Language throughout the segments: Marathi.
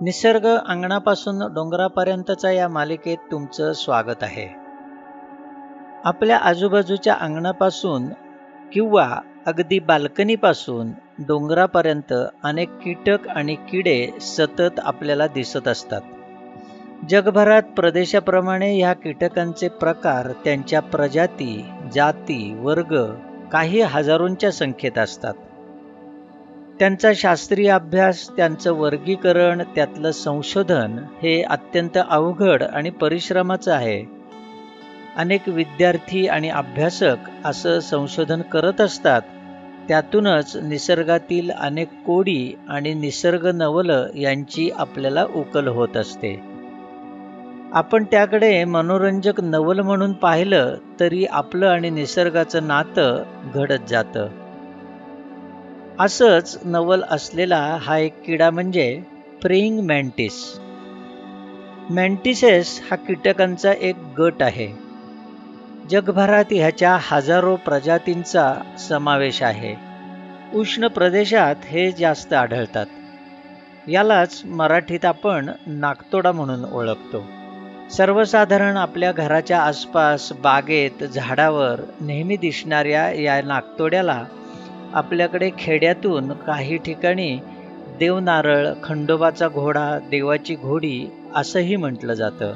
निसर्ग अंगणापासून डोंगरापर्यंतच्या या मालिकेत तुमचं स्वागत आहे. आपल्या आजूबाजूच्या अंगणापासून किंवा अगदी बाल्कनीपासून डोंगरापर्यंत अनेक कीटक आणि किडे सतत आपल्याला दिसत असतात. जगभरात प्रदेशाप्रमाणे ह्या कीटकांचे प्रकार त्यांच्या प्रजाती जाती वर्ग काही हजारोंच्या संख्येत असतात. त्यांचा शास्त्रीय अभ्यास त्यांचं वर्गीकरण त्यातलं संशोधन हे अत्यंत अवघड आणि परिश्रमाचं आहे. अनेक विद्यार्थी आणि अभ्यासक असं संशोधन करत असतात. त्यातूनच निसर्गातील अनेक कोडी आणि निसर्ग नवलं यांची आपल्याला उकल होत असते. आपण त्याकडे मनोरंजक नवल म्हणून पाहिलं तरी आपलं आणि निसर्गाचं नातं घडत जातं. असंच नवल असलेला हा एक किडा म्हणजे प्रेईंग मॅन्टिस. मॅन्टिसेस हा कीटकांचा एक गट आहे. जगभरात ह्याच्या हजारो प्रजातींचा समावेश आहे. उष्ण प्रदेशात हे जास्त आढळतात. यालाच मराठीत आपण नागतोडा म्हणून ओळखतो. सर्वसाधारण आपल्या घराच्या आसपास बागेत झाडावर नेहमी दिसणाऱ्या या नागतोड्याला आपल्याकडे खेड्यातून काही ठिकाणी देवनारळ खंडोबाचा घोडा देवाची घोडी असंही म्हटलं जातं.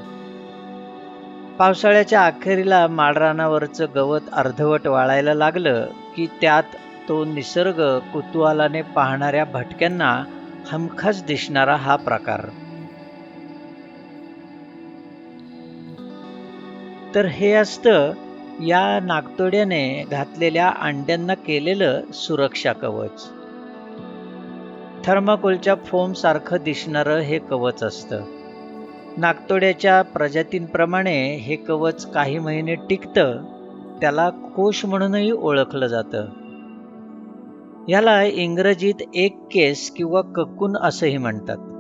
पावसाळ्याच्या अखेरीला माळरानावरचं गवत अर्धवट वाळायला लागलं की त्यात तो निसर्ग कुतूहलाने पाहणाऱ्या भटक्यांना हमखास दिसणारा हा प्रकार. तर हे असतं या नागतोड्याने घातलेल्या अंड्यांना केलेलं सुरक्षा कवच. थर्माकोलच्या फोम सारखं दिसणारं हे कवच असतं. नागतोड्याच्या प्रजातींप्रमाणे हे कवच काही महिने टिकतं त्याला कोश म्हणूनही ओळखलं जातं. ह्याला इंग्रजीत एक केस किंवा कक्कून असंही म्हणतात.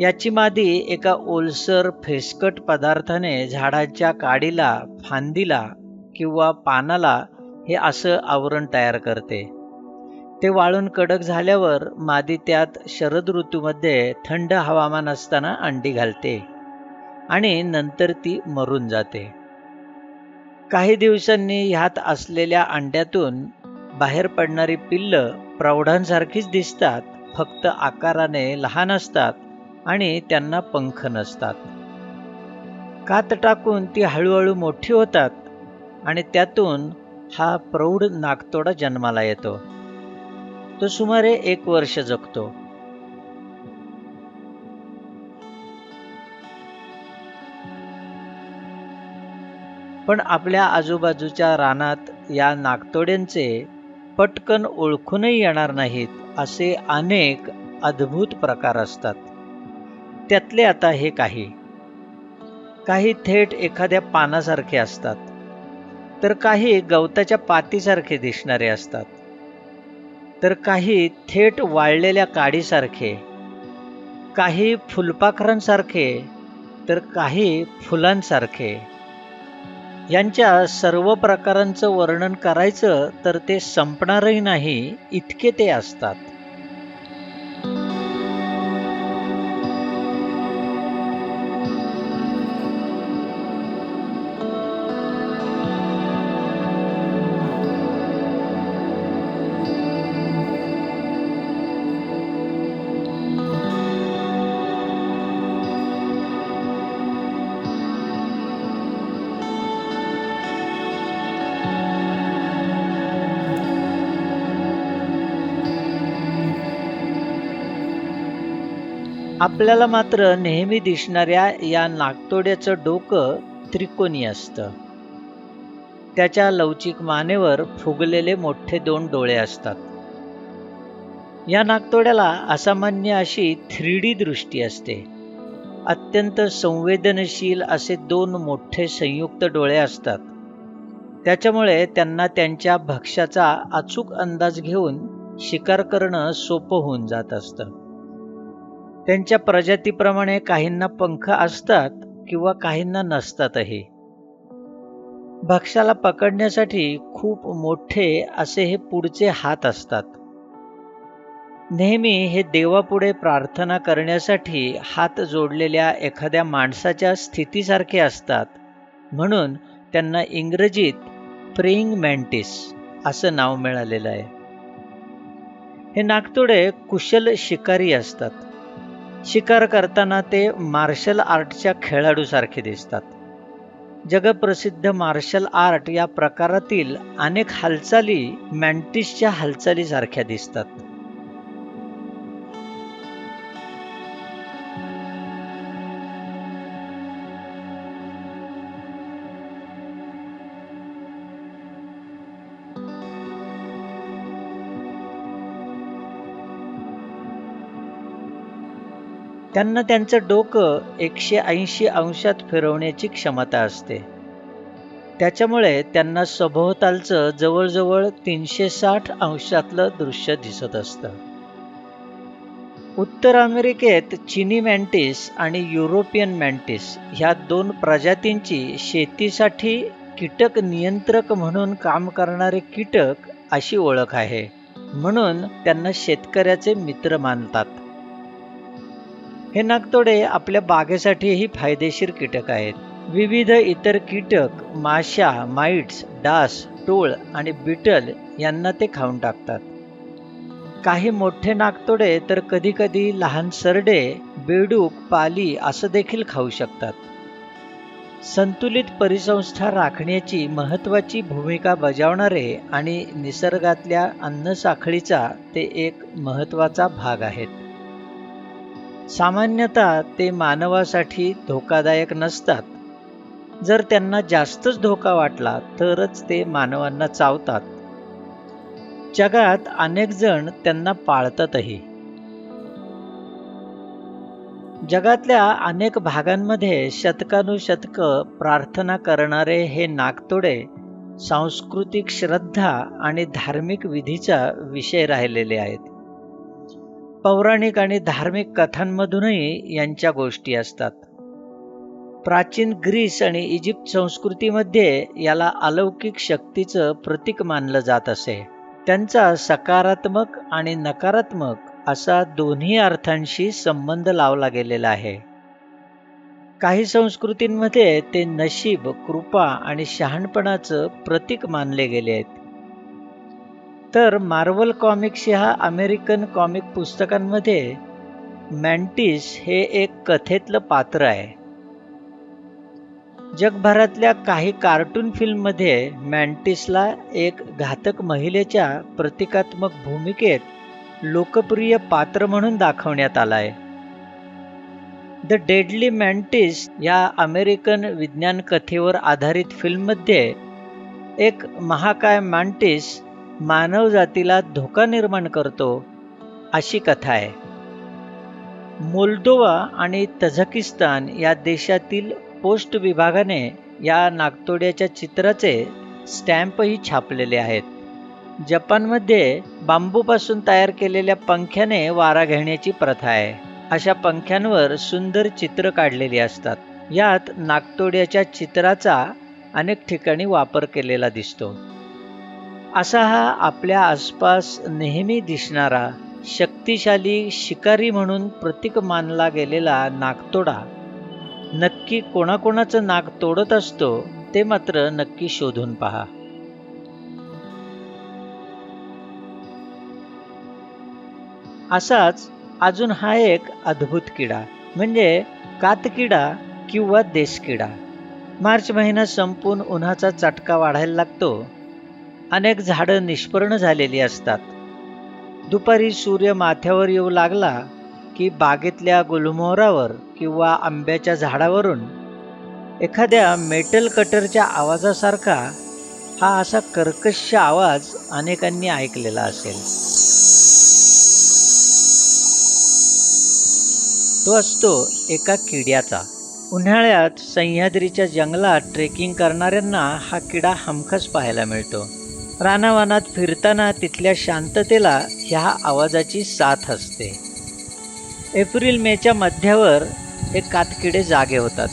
याची मादी एका ओलसर फेसकट पदार्थाने झाडाच्या काडीला फांदीला किंवा पानाला हे असं आवरण तयार करते. ते वाळून कडक झाल्यावर मादी त्यात शरद ऋतूमध्ये थंड हवामान असताना अंडी घालते आणि नंतर ती मरून जाते. काही दिवसांनी ह्यात असलेल्या अंड्यातून बाहेर पडणारी पिल्लं प्रौढांसारखीच दिसतात फक्त आकाराने लहान असतात आणि त्यांना पंख नसतात. कात टाकून ती हळूहळू मोठी होतात आणि त्यातून हा प्रौढ नागतोडा जन्माला येतो. तो सुमारे एक वर्ष जगतो. पण आपल्या आजूबाजूच्या रानात या नागतोड्यांचे पटकन ओळखूनही येणार नाहीत असे अनेक अद्भुत प्रकार असतात. त्यातले आता हे काही. काही थेट एखाद्या पानासारखे असतात. तर काही गवताच्या पातीसारखे दिसणारे असतात. तर काही थेट वाळलेल्या काडीसारखे. काही फुलपाखरांसारखे तर काही फुलांसारखे. यांच्या सर्व प्रकारांचं वर्णन करायचं तर ते संपणारही नाही इतके ते असतात. आपल्याला मात्र नेहमी दिसणाऱ्या या नागतोड्याचं डोकं त्रिकोणी असतं. त्याच्या लवचिक मानेवर फुगलेले मोठे दोन डोळे असतात. या नागतोड्याला असामान्य अशी थ्री डी दृष्टी असते. अत्यंत संवेदनशील असे दोन मोठे संयुक्त डोळे असतात. त्याच्यामुळे त्यांना त्यांच्या भक्ष्याचा अचूक अंदाज घेऊन शिकार करणं सोपं होऊन जात असतं. त्यांच्या प्रजातीप्रमाणे काहींना पंख असतात किंवा काहींना नसतातही. भक्ष्याला पकडण्यासाठी खूप मोठे असे हे पुढचे हात असतात. नेहमी हे देवापुढे प्रार्थना करण्यासाठी हात जोडलेल्या एखाद्या माणसाच्या स्थितीसारखे असतात. म्हणून त्यांना इंग्रजीत प्रेइंग मॅन्टिस असं नाव मिळालेलं आहे. हे नागतोडे कुशल शिकारी असतात. शिकार करताना ते मार्शल आर्टच्या खेळाडूसारखे दिसतात. जगप्रसिद्ध मार्शल आर्ट या प्रकारातील अनेक हालचाली मॅन्टिसच्या हालचालीसारख्या दिसतात. त्यांना त्यांचं डोकं एकशे ऐंशी अंशात फिरवण्याची क्षमता असते. त्याच्यामुळे त्यांना सभोवतालचं जवळजवळ तीनशे साठ अंशातलं दृश्य दिसत असतं. उत्तर अमेरिकेत चिनी मॅन्टिस आणि युरोपियन मॅन्टिस ह्या दोन प्रजातींची शेतीसाठी कीटक नियंत्रक म्हणून काम करणारे कीटक अशी ओळख आहे. म्हणून त्यांना शेतकऱ्याचे मित्र मानतात. हे नागतोडे आपल्या बागेसाठीही फायदेशीर कीटक आहेत. विविध इतर कीटक माशा माइट्स डास टोळ आणि बिटल यांना ते खाऊन टाकतात. काही मोठे नागतोडे तर कधीकधी लहान सरडे बेडूक पाली असं देखील खाऊ शकतात. संतुलित परिसंस्था राखण्याची महत्त्वाची भूमिका बजावणारे आणि निसर्गातल्या अन्नसाखळीचा ते एक महत्त्वाचा भाग आहेत. सामान्यतः ते मानवासाठी धोकादायक नसतात. जर त्यांना जास्तच धोका वाटला तरच ते मानवांना चावतात. जगात अनेक जण त्यांना पाळतातही. जगातल्या अनेक भागांमध्ये शतकानुशतक प्रार्थना करणारे हे नागतोडे सांस्कृतिक श्रद्धा आणि धार्मिक विधीचा विषय राहिलेले आहेत. पौराणिक आणि धार्मिक कथांमधूनही यांच्या गोष्टी असतात. प्राचीन ग्रीस आणि इजिप्त संस्कृतीमध्ये याला अलौकिक शक्तीचं प्रतीक मानलं जात असे. त्यांचा सकारात्मक आणि नकारात्मक असा दोन्ही अर्थांशी संबंध लावला गेलेला आहे. काही संस्कृतींमध्ये ते नशीब कृपा आणि शहाणपणाचं प्रतीक मानले गेले आहेत. तर मार्वल कॉमिक्स ह्या अमेरिकन कॉमिक पुस्तकांमध्ये मॅन्टिस हे एक कथेतलं पात्र आहे. जगभरातल्या काही कार्टून फिल्ममध्ये मॅन्टिसला एक घातक महिलेच्या प्रतिकात्मक भूमिकेत लोकप्रिय पात्र म्हणून दाखवण्यात आला आहे द डेडली मॅन्टिस या अमेरिकन विज्ञान कथेवर आधारित फिल्ममध्ये एक महाकाय मॅन्टिस मानव जातीला धोका निर्माण करतो अशी कथा आहे. मोल्दोवा आणि तझकिस्तान या देशातील पोस्ट विभागाने या नागतोड्याच्या चित्राचे स्टॅम्पही छापलेले आहेत. जपानमध्ये बांबूपासून तयार केलेल्या पंख्याने वारा घेण्याची प्रथा आहे. अशा पंख्यांवर सुंदर चित्र काढलेली असतात. यात नागतोड्याच्या चित्राचा अनेक ठिकाणी वापर केलेला दिसतो. असा हा आपल्या आसपास नेहमी दिसणारा शक्तिशाली शिकारी म्हणून प्रतीक मानला गेलेला नागतोडा. नक्की कोणाकोणाचं नाक तोडत असतो ते मात्र नक्की शोधून पहा. असाच अजून हा एक अद्भुत किडा म्हणजे कातकिडा किंवा देशकिडा. मार्च महिना संपून उन्हाचा चटका वाढायला लागतो. अनेक झाडं निष्पर्ण झालेली असतात. दुपारी सूर्य माथ्यावर येऊ लागला की बागेतल्या गुलमोहरावर किंवा आंब्याच्या झाडावरून एखाद्या मेटल कटरच्या आवाजासारखा हा असा कर्कश आवाज अनेकांनी ऐकलेला असेल. तो असतो एका किड्याचा. उन्हाळ्यात सह्याद्रीच्या जंगलात ट्रेकिंग करणाऱ्यांना हा किडा हमखास पाहायला मिळतो. रानावानात फिरताना तिथल्या शांततेला ह्या आवाजाची साथ असते. एप्रिल मेच्या मध्यावर हे कातकिडे जागे होतात.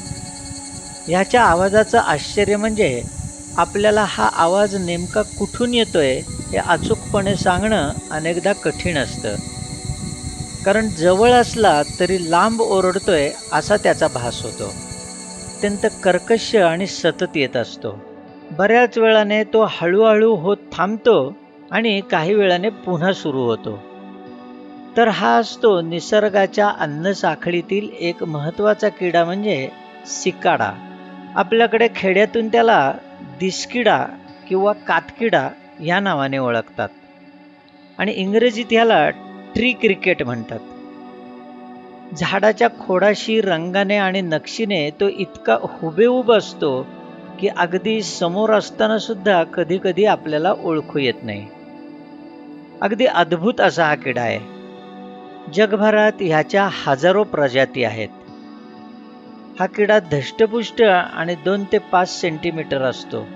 ह्याच्या आवाजाचं आश्चर्य म्हणजे आपल्याला हा आवाज नेमका कुठून येतोय हे अचूकपणे सांगणं अनेकदा कठीण असतं. कारण जवळ असला तरी लांब ओरडतोय असा त्याचा भास होतो. अत्यंत कर्कश आणि सतत येत असतो. बऱ्याच वेळाने तो हळूहळू होत थांबतो आणि काही वेळाने पुन्हा सुरू होतो. तर हा असतो निसर्गाच्या अन्नसाखळीतील एक महत्त्वाचा किडा म्हणजे सिकाडा. आपल्याकडे खेड्यातून त्याला दिसकिडा किंवा कातकिडा या नावाने ओळखतात. आणि इंग्रजीत ह्याला ट्री क्रिकेट म्हणतात. झाडाच्या खोडाशी रंगाने आणि नक्षीने तो इतका हुबेहूब असतो की अगदी समोर असताना सुद्धा कधी कधी आपल्याला ओळखू येत नाही. अगदी अद्भुत असा हा किडा आहे. जगभरात ह्याच्या हजारो प्रजाती आहेत. हा किडा धष्टपुष्ट आणि दोन ते पाच सेंटीमीटर असतो.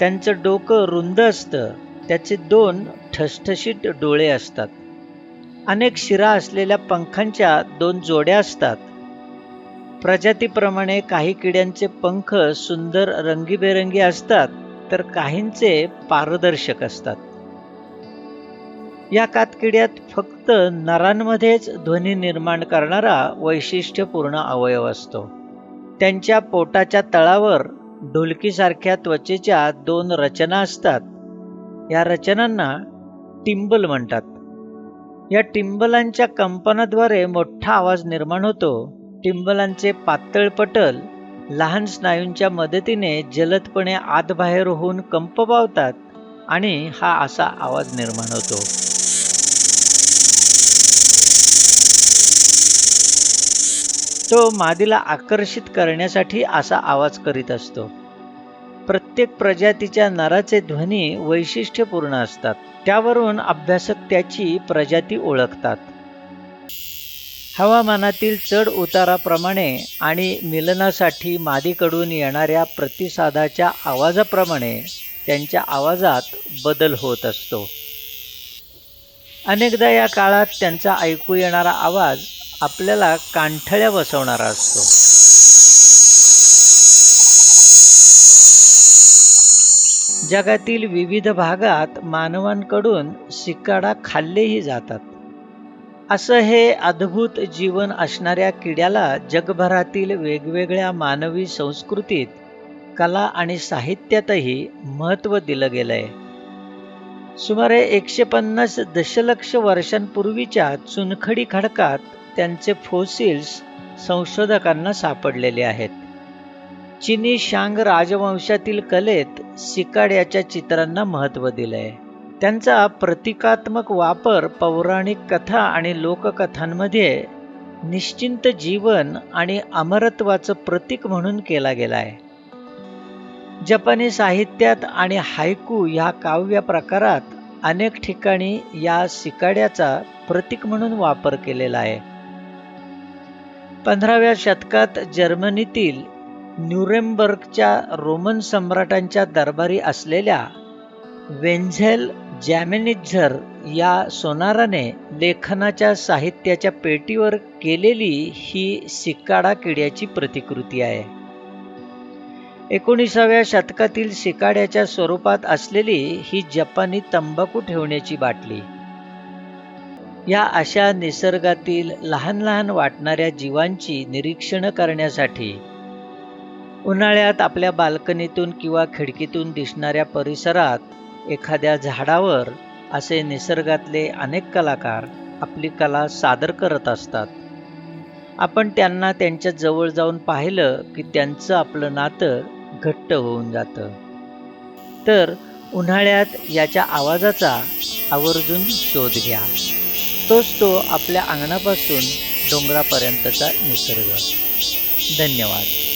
त्यांचं डोकं रुंद असतं. त्याचे दोन ठसठशीत डोळे असतात. अनेक शिरा असलेल्या पंखांच्या दोन जोड्या असतात. प्रजातीप्रमाणे काही किड्यांचे पंख सुंदर रंगीबेरंगी असतात तर काहींचे पारदर्शक असतात. या कातकिड्यात फक्त नरांमध्येच ध्वनी निर्माण करणारा वैशिष्ट्यपूर्ण अवयव असतो. त्यांच्या पोटाच्या तळावर ढोलकीसारख्या त्वचेच्या दोन रचना असतात. या रचनांना टिंबल म्हणतात. या टिंबलांच्या कंपनाद्वारे मोठा आवाज निर्माण होतो. टिंबलांचे पातळ पटल लहान स्नायूंच्या मदतीने जलदपणे आतबाहेर होऊन कंप पावतात आणि हा असा आवाज निर्माण होतो. तो मादीला आकर्षित करण्यासाठी असा आवाज करीत असतो. प्रत्येक प्रजातीच्या नराचे ध्वनी वैशिष्ट्यपूर्ण असतात. त्यावरून अभ्यासक त्याची प्रजाती ओळखतात. हवामानातील चढ उताराप्रमाणे आणि मिलनासाठी मादीकडून येणाऱ्या प्रतिसादाच्या आवाजाप्रमाणे त्यांच्या आवाजात बदल होत असतो. अनेकदा या काळात त्यांचा ऐकू येणारा आवाज आपल्याला कांठळ्या बसवणारा असतो. जगातील विविध भागात मानवांकडून सिकाडा खाल्लेही जातात. असं हे अद्भुत जीवन असणाऱ्या किड्याला जगभरातील वेगवेगळ्या मानवी संस्कृतीत कला आणि साहित्यातही महत्त्व दिलं गेलं आहे सुमारे एकशे पन्नास दशलक्ष वर्षांपूर्वीच्या चुनखडी खडकात त्यांचे फोसिल्स संशोधकांना सापडलेले आहेत. चिनी शांग राजवंशातील कलेत सिकाड्याच्या चित्रांना महत्त्व दिलं आहे त्यांचा प्रतिकात्मक वापर पौराणिक कथा आणि लोककथांमध्ये निश्चिंत जीवन आणि अमरत्वाचं प्रतीक म्हणून केला गेला आहे. जपानी साहित्यात आणि हायकू ह्या काव्य प्रकारात अनेक ठिकाणी या सिकाड्याचा प्रतीक म्हणून वापर केलेला आहे. पंधराव्या शतकात जर्मनीतील न्यूरेमबर्गच्या रोमन सम्राटांच्या दरबारी असलेल्या वेन्झेल जॅमेनिझर या सोनाराने लेखनाच्या साहित्याच्या पेटीवर केलेली ही सिकाडा किड्याची प्रतिकृती आहे. एकोणीसाव्या शतकातील सिकाड्याच्या स्वरूपात असलेली ही जपानी तंबाखू ठेवण्याची बाटली. या अशा निसर्गातील लहान लहान वाटणाऱ्या जीवांची निरीक्षण करण्यासाठी उन्हाळ्यात आपल्या बाल्कनीतून किंवा खिडकीतून दिसणाऱ्या परिसरात एखाद्या झाडावर असे निसर्गातले अनेक कलाकार आपली कला सादर करत असतात. आपण त्यांना त्यांच्या जवळ जाऊन पाहिलं की त्यांचं आपलं नातं घट्ट होऊन जातं. तर उन्हाळ्यात याच्या आवाजाचा आवर्जून शोध घ्या. तोच तो आपल्या अंगणापासून डोंगरापर्यंतचा निसर्ग. धन्यवाद.